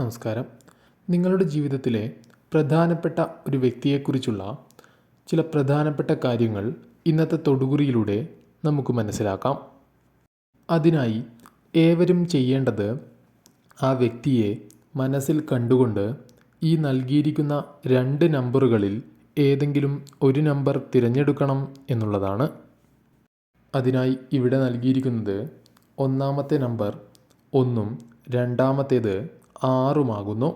നമസ്കാരം. നിങ്ങളുടെ ജീവിതത്തിലെ പ്രധാനപ്പെട്ട ഒരു വ്യക്തിയെക്കുറിച്ചുള്ള ചില പ്രധാനപ്പെട്ട കാര്യങ്ങൾ ഇന്നത്തെ തൊടുകുറിയിലൂടെ നമുക്ക് മനസ്സിലാക്കാം. അതിനായി ഏവരും ചെയ്യേണ്ടത് ആ വ്യക്തിയെ മനസ്സിൽ കണ്ടുകൊണ്ട് ഈ നൽകിയിരിക്കുന്ന രണ്ട് നമ്പറുകളിൽ ഏതെങ്കിലും ഒരു നമ്പർ തിരഞ്ഞെടുക്കണം എന്നുള്ളതാണ്. അതിനായി ഇവിടെ നൽകിയിരിക്കുന്നത് ഒന്നാമത്തെ നമ്പർ ഒന്നും രണ്ടാമത്തേത് ആറുമാകുന്നു.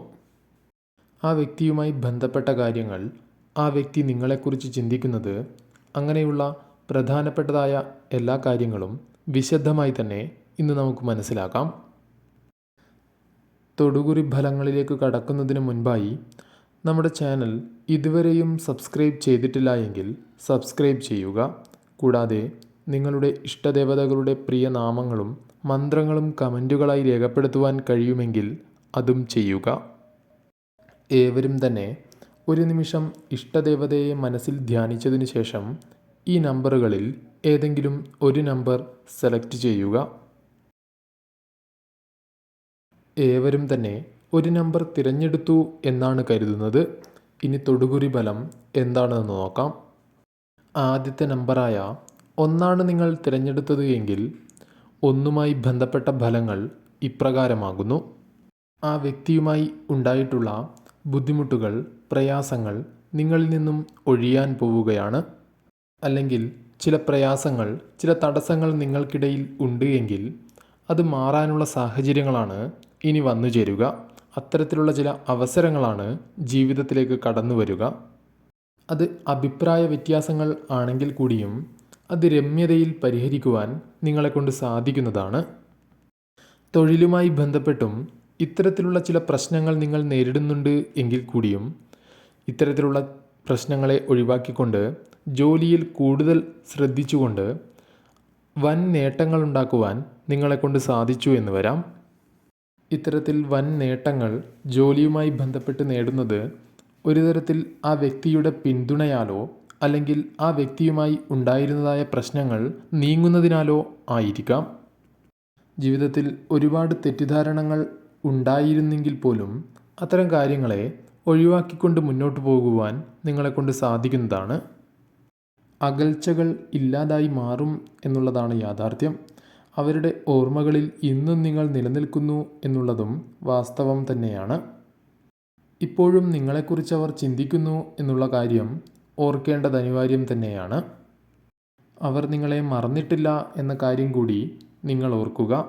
ആ വ്യക്തിയുമായി ബന്ധപ്പെട്ട കാര്യങ്ങൾ ആ വ്യക്തി നിങ്ങളെക്കുറിച്ച് ചിന്തിക്കുന്നത് അങ്ങനെയുള്ള പ്രധാനപ്പെട്ടതായ എല്ലാ കാര്യങ്ങളും വിശദമായി തന്നെ ഇന്ന് നമുക്ക് മനസ്സിലാക്കാം. തൊടുകുറി ഫലങ്ങളിലേക്ക് കടക്കുന്നതിന് മുൻപായി നമ്മുടെ ചാനൽ ഇതുവരെയും സബ്സ്ക്രൈബ് ചെയ്തിട്ടില്ല എങ്കിൽ സബ്സ്ക്രൈബ് ചെയ്യുക. കൂടാതെ നിങ്ങളുടെ ഇഷ്ടദേവതകളുടെ പ്രിയ നാമങ്ങളും മന്ത്രങ്ങളും കമന്റുകളായി രേഖപ്പെടുത്തുവാൻ കഴിയുമെങ്കിൽ അതും ചെയ്യുക. ഏവരും തന്നെ ഒരു നിമിഷം ഇഷ്ടദേവതയെ മനസ്സിൽ ധ്യാനിച്ചതിനു ശേഷം ഈ നമ്പറുകളിൽ ഏതെങ്കിലും ഒരു നമ്പർ സെലക്ട് ചെയ്യുക. ഏവരും തന്നെ ഒരു നമ്പർ തിരഞ്ഞെടുത്തു എന്നാണ് കരുതുന്നത്. ഇനി തൊടുകുറി ബലം എന്താണെന്ന് നോക്കാം. ആദ്യത്തെ നമ്പറായ ഒന്നാണ് നിങ്ങൾ തിരഞ്ഞെടുത്തത് എങ്കിൽ ഒന്നുമായി ബന്ധപ്പെട്ട ഫലങ്ങൾ ഇപ്രകാരമാകുന്നു. ആ വ്യക്തിയുമായി ഉണ്ടായിട്ടുള്ള ബുദ്ധിമുട്ടുകൾ പ്രയാസങ്ങൾ നിങ്ങളിൽ നിന്നും ഒഴിയാൻ പോവുകയാണ്. അല്ലെങ്കിൽ ചില പ്രയാസങ്ങൾ ചില തടസ്സങ്ങൾ നിങ്ങൾക്കിടയിൽ ഉണ്ട് എങ്കിൽ അത് മാറാനുള്ള സാഹചര്യങ്ങളാണ് ഇനി വന്നു ചേരുക. അത്തരത്തിലുള്ള ചില അവസരങ്ങളാണ് ജീവിതത്തിലേക്ക് കടന്നു വരിക. അത് അഭിപ്രായ വ്യത്യാസങ്ങൾ ആണെങ്കിൽ കൂടിയും അത് രമ്യതയിൽ പരിഹരിക്കുവാൻ നിങ്ങളെക്കൊണ്ട് സാധിക്കുന്നതാണ്. തൊഴിലുമായി ബന്ധപ്പെട്ടും ഇത്തരത്തിലുള്ള ചില പ്രശ്നങ്ങൾ നിങ്ങൾ നേരിടുന്നുണ്ട് എങ്കിൽ കൂടിയും ഇത്തരത്തിലുള്ള പ്രശ്നങ്ങളെ ഒഴിവാക്കിക്കൊണ്ട് ജോലിയിൽ കൂടുതൽ ശ്രദ്ധിച്ചുകൊണ്ട് വൻ നേട്ടങ്ങൾ ഉണ്ടാക്കുവാൻ നിങ്ങളെക്കൊണ്ട് സാധിച്ചു എന്ന് വരാം. ഇത്തരത്തിൽ വൻ നേട്ടങ്ങൾ ജോലിയുമായി ബന്ധപ്പെട്ട് നേടുന്നത് ഒരു തരത്തിൽ ആ വ്യക്തിയുടെ പിന്തുണയാലോ അല്ലെങ്കിൽ ആ വ്യക്തിയുമായി ഉണ്ടായിരുന്നതായ പ്രശ്നങ്ങൾ നീങ്ങുന്നതിനാലോ ആയിരിക്കാം. ജീവിതത്തിൽ ഒരുപാട് തെറ്റിദ്ധാരണകൾ ഉണ്ടായിരുന്നെങ്കിൽ പോലും അത്തരം കാര്യങ്ങളെ ഒഴിവാക്കിക്കൊണ്ട് മുന്നോട്ട് പോകുവാൻ നിങ്ങളെക്കൊണ്ട് സാധിക്കുന്നതാണ്. അകൽച്ചകൾ ഇല്ലാതായി മാറും എന്നുള്ളതാണ് യാഥാർത്ഥ്യം. അവരുടെ ഓർമ്മകളിൽ ഇന്നും നിങ്ങൾ നിലനിൽക്കുന്നു എന്നുള്ളതും വാസ്തവം തന്നെയാണ്. ഇപ്പോഴും നിങ്ങളെക്കുറിച്ച് അവർ ചിന്തിക്കുന്നു എന്നുള്ള കാര്യം ഓർക്കേണ്ടത് അനിവാര്യം തന്നെയാണ്. അവർ നിങ്ങളെ മറന്നിട്ടില്ല എന്ന കാര്യം കൂടി നിങ്ങൾ ഓർക്കുക.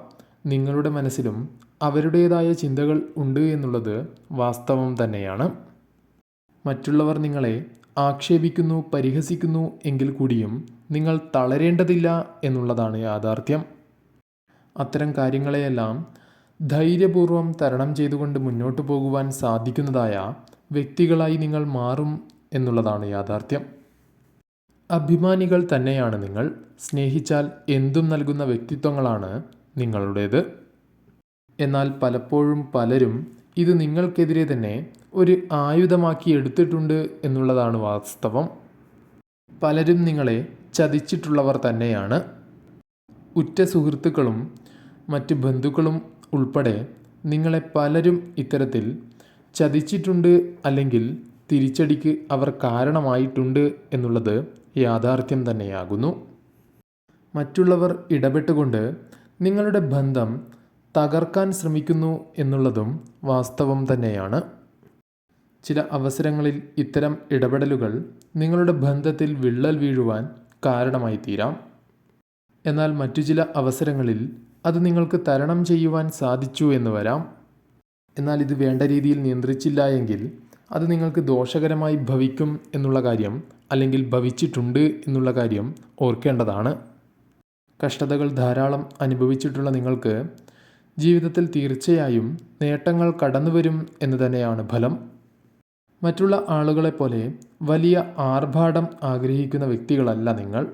നിങ്ങളുടെ മനസ്സിലും അവരുടേതായ ചിന്തകൾ ഉണ്ട് എന്നുള്ളത് വാസ്തവം തന്നെയാണ്. മറ്റുള്ളവർ നിങ്ങളെ ആക്ഷേപിക്കുന്നു പരിഹസിക്കുന്നു എങ്കിൽ കൂടിയും നിങ്ങൾ തളരേണ്ടതില്ല എന്നുള്ളതാണ് യാഥാർത്ഥ്യം. അത്തരം കാര്യങ്ങളെയെല്ലാം ധൈര്യപൂർവം തരണം ചെയ്തുകൊണ്ട് മുന്നോട്ട് പോകുവാൻ സാധിക്കുന്നതായ വ്യക്തികളായി നിങ്ങൾ മാറും എന്നുള്ളതാണ് യാഥാർത്ഥ്യം. അഭിമാനികൾ തന്നെയാണ് നിങ്ങൾ. സ്നേഹിച്ചാൽ എന്തും നൽകുന്ന വ്യക്തിത്വങ്ങളാണ് നിങ്ങളുടേത്. എന്നാൽ പലപ്പോഴും പലരും ഇത് നിങ്ങൾക്കെതിരെ തന്നെ ഒരു ആയുധമാക്കി എടുത്തിട്ടുണ്ട് എന്നുള്ളതാണ് വാസ്തവം. പലരും നിങ്ങളെ ചതിച്ചിട്ടുള്ളവർ തന്നെയാണ്. ഉറ്റ സുഹൃത്തുക്കളും മറ്റ് ബന്ധുക്കളും ഉൾപ്പെടെ നിങ്ങളെ പലരും ഇത്തരത്തിൽ ചതിച്ചിട്ടുണ്ട് അല്ലെങ്കിൽ തിരിച്ചടിക്ക് അവർ കാരണമായിട്ടുണ്ട് എന്നുള്ളത് യാഥാർത്ഥ്യം തന്നെയാകുന്നു. മറ്റുള്ളവർ ഇടപെട്ടുകൊണ്ട് നിങ്ങളുടെ ബന്ധം തകർക്കാൻ ശ്രമിക്കുന്നു എന്നുള്ളതും വാസ്തവം തന്നെയാണ്. ചില അവസരങ്ങളിൽ ഇത്തരം ഇടപെടലുകൾ നിങ്ങളുടെ ബന്ധത്തിൽ വിള്ളൽ വീഴുവാൻ കാരണമായി തീരാം എന്നാൽ മറ്റു ചില അവസരങ്ങളിൽ അത് നിങ്ങൾക്ക് തരണം ചെയ്യുവാൻ സാധിച്ചു എന്ന് വരാം. എന്നാൽ ഇത് വേണ്ട രീതിയിൽ നിയന്ത്രിച്ചില്ല എങ്കിൽ അത് നിങ്ങൾക്ക് ദോഷകരമായി ഭവിക്കും എന്നുള്ള കാര്യം അല്ലെങ്കിൽ ഭവിച്ചിട്ടുണ്ട് എന്നുള്ള കാര്യം ഓർക്കേണ്ടതാണ്. കഷ്ടതകൾ ധാരാളം അനുഭവിച്ചിട്ടുള്ള നിങ്ങൾക്ക് ജീവിതത്തിൽ തീർച്ചയായും നേട്ടങ്ങൾ കടന്നുവരും എന്ന് തന്നെയാണ് ഫലം. മറ്റുള്ള ആളുകളെപ്പോലെ വലിയ ആർഭാടം ആഗ്രഹിക്കുന്ന വ്യക്തികളല്ല നിങ്ങൾ.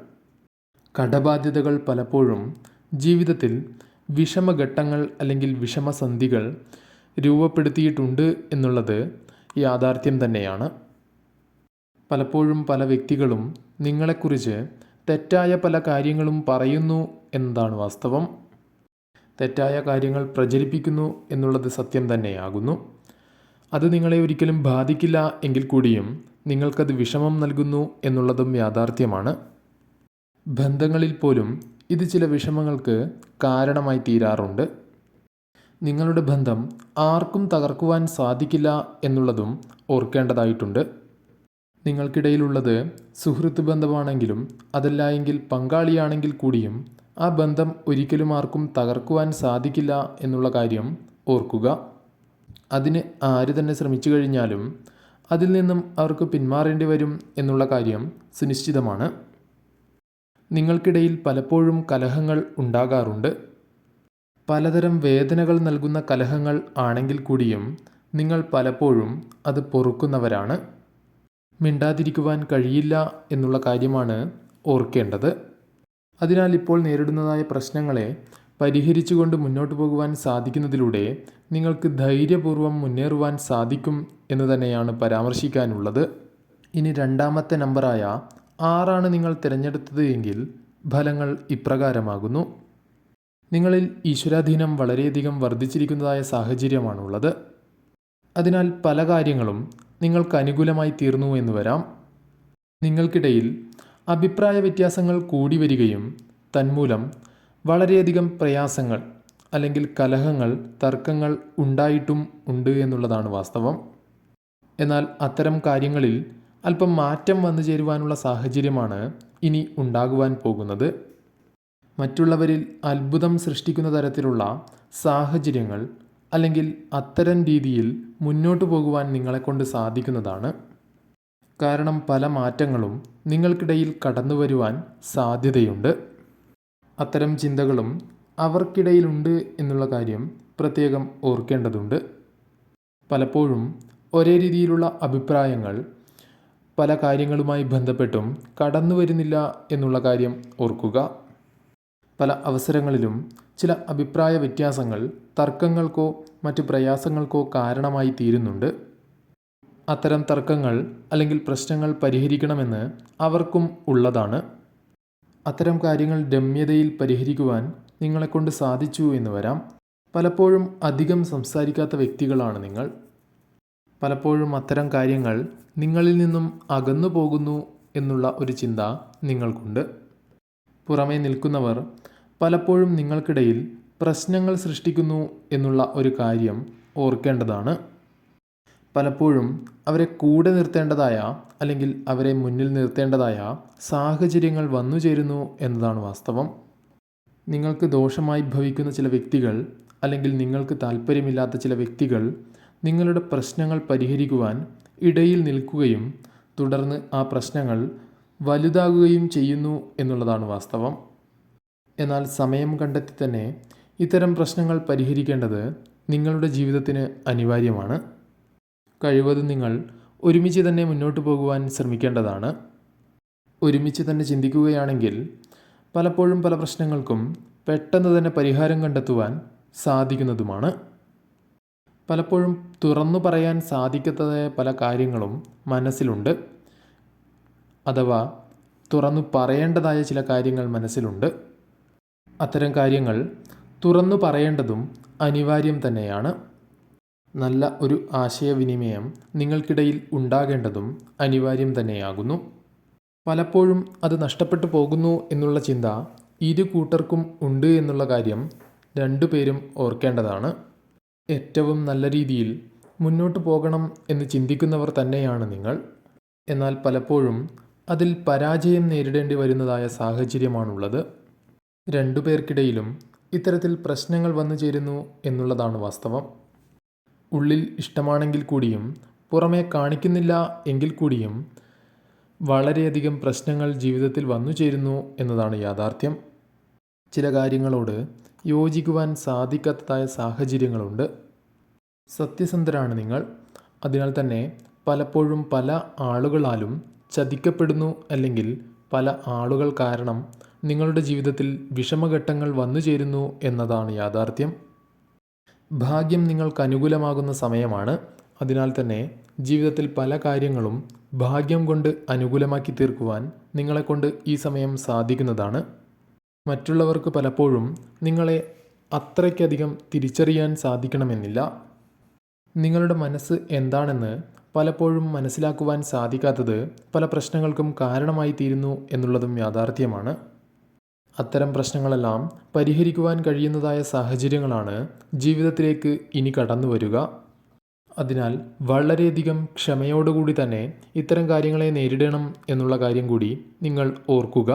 കടബാധ്യതകൾ പലപ്പോഴും ജീവിതത്തിൽ വിഷമഘട്ടങ്ങൾ അല്ലെങ്കിൽ വിഷമസന്ധികൾ രൂപപ്പെടുത്തിയിട്ടുണ്ട് എന്നുള്ളത് യാഥാർത്ഥ്യം തന്നെയാണ്. പലപ്പോഴും പല വ്യക്തികളും നിങ്ങളെക്കുറിച്ച് തെറ്റായ പല കാര്യങ്ങളും പറയുന്നു എന്നതാണ് വാസ്തവം. തെറ്റായ കാര്യങ്ങൾ പ്രചരിപ്പിക്കുന്നു എന്നുള്ളത് സത്യം തന്നെയാകുന്നു. അത് നിങ്ങളെ ഒരിക്കലും ബാധിക്കില്ല എങ്കിൽ കൂടിയും നിങ്ങൾക്കത് വിഷമം നൽകുന്നു എന്നുള്ളതും യാഥാർത്ഥ്യമാണ്. ബന്ധങ്ങളിൽ പോലും ഇത് ചില വിഷമങ്ങൾക്ക് കാരണമായി തീരാറുണ്ട്. നിങ്ങളുടെ ബന്ധം ആർക്കും തകർക്കുവാൻ സാധിക്കില്ല എന്നുള്ളതും ഓർക്കേണ്ടതായിട്ടുണ്ട്. നിങ്ങൾക്കിടയിലുള്ളത് സുഹൃത്ത് ബന്ധമാണെങ്കിലും അതല്ല എങ്കിൽ പങ്കാളിയാണെങ്കിൽ കൂടിയും ആ ബന്ധം ഒരിക്കലും ആർക്കും തകർക്കുവാൻ സാധിക്കില്ല എന്നുള്ള കാര്യം ഓർക്കുക. അതിന് ആര് തന്നെ ശ്രമിച്ചു കഴിഞ്ഞാലും അതിൽ നിന്നും അവർക്ക് പിന്മാറേണ്ടി വരും എന്നുള്ള കാര്യം സുനിശ്ചിതമാണ്. നിങ്ങൾക്കിടയിൽ പലപ്പോഴും കലഹങ്ങൾ ഉണ്ടാകാറുണ്ട്. പലതരം വേദനകൾ നൽകുന്ന കലഹങ്ങൾ ആണെങ്കിൽ കൂടിയും നിങ്ങൾ പലപ്പോഴും അത് പൊറുക്കുന്നവരാണ്. മിണ്ടാതിരിക്കുവാൻ കഴിയില്ല എന്നുള്ള കാര്യമാണ് ഓർക്കേണ്ടത്. അതിനാൽ ഇപ്പോൾ നേരിടുന്നതായ പ്രശ്നങ്ങളെ പരിഹരിച്ചുകൊണ്ട് മുന്നോട്ട് പോകുവാൻ സാധിക്കുന്നതിലൂടെ നിങ്ങൾക്ക് ധൈര്യപൂർവം മുന്നേറുവാൻ സാധിക്കും എന്ന് തന്നെയാണ് പരാമർശിക്കാനുള്ളത്. ഇനി രണ്ടാമത്തെ നമ്പറായ ആറാണ് നിങ്ങൾ തിരഞ്ഞെടുത്തത് എങ്കിൽ ഫലങ്ങൾ ഇപ്രകാരമാകുന്നു. നിങ്ങളിൽ ഈശ്വരാധീനം വളരെയധികം വർദ്ധിച്ചിരിക്കുന്നതായ സാഹചര്യമാണുള്ളത്. അതിനാൽ പല കാര്യങ്ങളും നിങ്ങൾക്ക് അനുകൂലമായി തീർന്നു എന്ന് വരാം. നിങ്ങൾക്കിടയിൽ അഭിപ്രായ വ്യത്യാസങ്ങൾ കൂടി വരികയും തന്മൂലം വളരെയധികം പ്രയാസങ്ങൾ അല്ലെങ്കിൽ കലഹങ്ങൾ തർക്കങ്ങൾ ഉണ്ടായിട്ടും ഉണ്ട് എന്നുള്ളതാണ് വാസ്തവം. എന്നാൽ അത്തരം കാര്യങ്ങളിൽ അല്പം മാറ്റം വന്നു ചേരുവാനുള്ള സാഹചര്യമാണ് ഇനി ഉണ്ടാകുവാൻ പോകുന്നത്. മറ്റുള്ളവരിൽ അത്ഭുതം സൃഷ്ടിക്കുന്ന തരത്തിലുള്ള സാഹചര്യങ്ങൾ അല്ലെങ്കിൽ അത്തരം രീതിയിൽ മുന്നോട്ട് പോകുവാൻ നിങ്ങളെക്കൊണ്ട് സാധിക്കുന്നതാണ്. കാരണം പല മാറ്റങ്ങളും നിങ്ങൾക്കിടയിൽ കടന്നു വരുവാൻ സാധ്യതയുണ്ട്. അത്തരം ചിന്തകളും അവർക്കിടയിലുണ്ട് എന്നുള്ള കാര്യം പ്രത്യേകം ഓർക്കേണ്ടതുണ്ട്. പലപ്പോഴും ഒരേ രീതിയിലുള്ള അഭിപ്രായങ്ങൾ പല കാര്യങ്ങളുമായി ബന്ധപ്പെട്ടും കടന്നു വരുന്നില്ല എന്നുള്ള കാര്യം ഓർക്കുക. പല അവസരങ്ങളിലും ചില അഭിപ്രായ വ്യത്യാസങ്ങൾ തർക്കങ്ങൾക്കോ മറ്റ് പ്രയാസങ്ങൾക്കോ കാരണമായി തീരുന്നുണ്ട്. അത്തരം തർക്കങ്ങൾ അല്ലെങ്കിൽ പ്രശ്നങ്ങൾ പരിഹരിക്കണമെന്ന് അവർക്കും ഉള്ളതാണ്. അത്തരം കാര്യങ്ങൾ രമ്യതയിൽ പരിഹരിക്കുവാൻ നിങ്ങളെക്കൊണ്ട് സാധിച്ചു എന്ന് വരാം. പലപ്പോഴും അധികം സംസാരിക്കാത്ത വ്യക്തികളാണ് നിങ്ങൾ. പലപ്പോഴും അത്തരം കാര്യങ്ങൾ നിങ്ങളിൽ നിന്നും അകന്നു പോകുന്നു എന്നുള്ള ഒരു ചിന്ത നിങ്ങൾക്കുണ്ട്. പുറമേ നിൽക്കുന്നവർ പലപ്പോഴും നിങ്ങൾക്കിടയിൽ പ്രശ്നങ്ങൾ സൃഷ്ടിക്കുന്നു എന്നുള്ള ഒരു കാര്യം ഓർക്കേണ്ടതാണ്. പലപ്പോഴും അവരെ കൂടെ നിർത്തേണ്ടതായ അല്ലെങ്കിൽ അവരെ മുന്നിൽ നിർത്തേണ്ടതായ സാഹചര്യങ്ങൾ വന്നു ചേരുന്നു എന്നതാണ് വാസ്തവം. നിങ്ങൾക്ക് ദോഷമായി ഭവിക്കുന്ന ചില വ്യക്തികൾ അല്ലെങ്കിൽ നിങ്ങൾക്ക് താല്പര്യമില്ലാത്ത ചില വ്യക്തികൾ നിങ്ങളുടെ പ്രശ്നങ്ങൾ പരിഹരിക്കുവാൻ ഇടയിൽ നിൽക്കുകയും തുടർന്ന് ആ പ്രശ്നങ്ങൾ വലുതാകുകയും ചെയ്യുന്നു എന്നുള്ളതാണ് വാസ്തവം. എന്നാൽ സമയം കണ്ടെത്തി തന്നെ ഇത്തരം പ്രശ്നങ്ങൾ പരിഹരിക്കേണ്ടത് നിങ്ങളുടെ ജീവിതത്തിന് അനിവാര്യമാണ്. കഴിവതും നിങ്ങൾ ഒരുമിച്ച് തന്നെ മുന്നോട്ട് പോകുവാൻ ശ്രമിക്കേണ്ടതാണ്. ഒരുമിച്ച് തന്നെ ചിന്തിക്കുകയാണെങ്കിൽ പലപ്പോഴും പല പ്രശ്നങ്ങൾക്കും പെട്ടെന്ന് തന്നെ പരിഹാരം കണ്ടെത്തുവാൻ സാധിക്കുന്നതുമാണ്. പലപ്പോഴും തുറന്നു പറയാൻ സാധിക്കാത്തതായ പല കാര്യങ്ങളും മനസ്സിലുണ്ട്. അഥവാ തുറന്നു പറയേണ്ടതായ ചില കാര്യങ്ങൾ മനസ്സിലുണ്ട്. അത്തരം കാര്യങ്ങൾ തുറന്നു പറയേണ്ടതും അനിവാര്യം തന്നെയാണ്. നല്ല ഒരു ആശയവിനിമയം നിങ്ങൾക്കിടയിൽ ഉണ്ടാകേണ്ടതും അനിവാര്യം തന്നെയാകുന്നു. പലപ്പോഴും അത് നഷ്ടപ്പെട്ടു പോകുന്നു എന്നുള്ള ചിന്ത ഇരു കൂട്ടർക്കും ഉണ്ട് എന്നുള്ള കാര്യം രണ്ടുപേരും ഓർക്കേണ്ടതാണ്. ഏറ്റവും നല്ല രീതിയിൽ മുന്നോട്ട് പോകണം എന്ന് ചിന്തിക്കുന്നവർ തന്നെയാണ് നിങ്ങൾ. എന്നാൽ പലപ്പോഴും അതിൽ പരാജയം നേരിടേണ്ടി വരുന്നതായ സാഹചര്യമാണുള്ളത്. രണ്ടു പേർക്കിടയിലും ഇത്തരത്തിൽ പ്രശ്നങ്ങൾ വന്നു ചേരുന്നു എന്നുള്ളതാണ് വാസ്തവം. ഉള്ളിൽ ഇഷ്ടമാണെങ്കിൽ കൂടിയും പുറമേ കാണിക്കുന്നില്ല എങ്കിൽ കൂടിയും വളരെയധികം പ്രശ്നങ്ങൾ ജീവിതത്തിൽ വന്നു ചേരുന്നു എന്നതാണ് യാഥാർത്ഥ്യം. ചില കാര്യങ്ങളോട് യോജിക്കുവാൻ സാധിക്കാത്തതായ സാഹചര്യങ്ങളുണ്ട്. സത്യസന്ധരാണ് നിങ്ങൾ. അതിനാൽ തന്നെ പലപ്പോഴും പല ആളുകളാലും ചതിക്കപ്പെടുന്നു അല്ലെങ്കിൽ പല ആളുകൾ കാരണം നിങ്ങളുടെ ജീവിതത്തിൽ വിഷമഘട്ടങ്ങൾ വന്നു ചേരുന്നു എന്നതാണ് യാഥാർത്ഥ്യം. ഭാഗ്യം നിങ്ങൾക്ക് അനുകൂലമാകുന്ന സമയമാണ്. അതിനാൽ തന്നെ ജീവിതത്തിൽ പല കാര്യങ്ങളും ഭാഗ്യം കൊണ്ട് അനുകൂലമാക്കി തീർക്കുവാൻ നിങ്ങളെക്കൊണ്ട് ഈ സമയം സാധിക്കുന്നതാണ്. മറ്റുള്ളവർക്ക് പലപ്പോഴും നിങ്ങളെ അത്രയ്ക്കധികം തിരിച്ചറിയാൻ സാധിക്കണമെന്നില്ല. നിങ്ങളുടെ മനസ്സ് എന്താണെന്ന് പലപ്പോഴും മനസ്സിലാക്കുവാൻ സാധിക്കാത്തത് പല പ്രശ്നങ്ങൾക്കും കാരണമായി തീരുന്നു എന്നുള്ളതും യാഥാർത്ഥ്യമാണ്. അത്തരം പ്രശ്നങ്ങളെല്ലാം പരിഹരിക്കുവാൻ കഴിയുന്നതായ സാഹചര്യങ്ങളാണ് ജീവിതത്തിലേക്ക് ഇനി കടന്നു വരിക. അതിനാൽ വളരെയധികം ക്ഷമയോടുകൂടി തന്നെ ഇത്തരം കാര്യങ്ങളെ നേരിടണം എന്നുള്ള കാര്യം കൂടി നിങ്ങൾ ഓർക്കുക.